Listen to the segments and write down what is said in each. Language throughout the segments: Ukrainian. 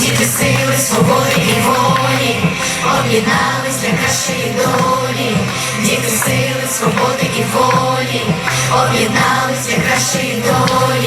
діти сили, свободи і волі, об'єднались для кращої долі, діти сили, свободи і волі, об'єднались для кращої долі.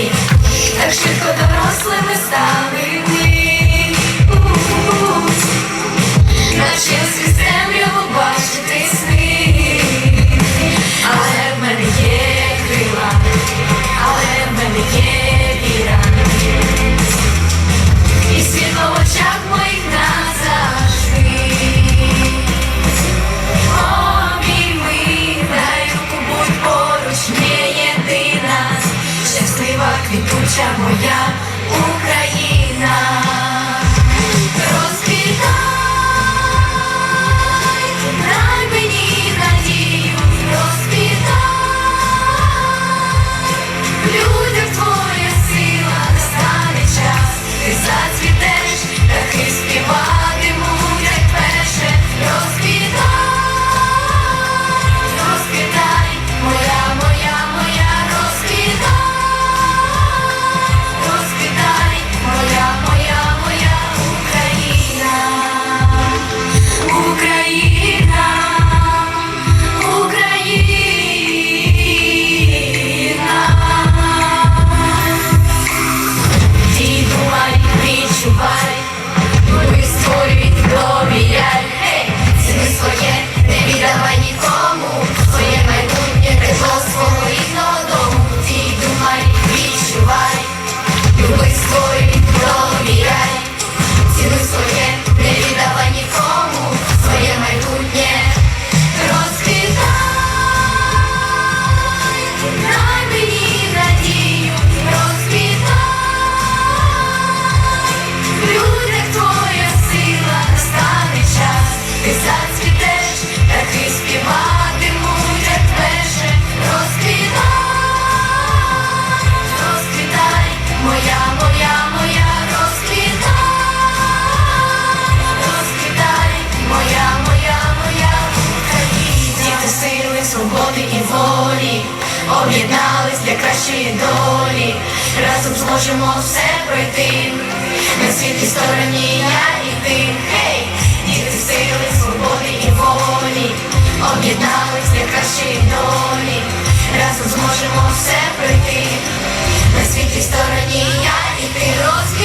моя. об'єднались для кращої долі, разом зможемо все пройти. На світлій стороні я і ти, гей, діти сили, свободи і волі, об'єднались для кращої долі, разом зможемо все пройти. На світлій стороні я і ти розкрив.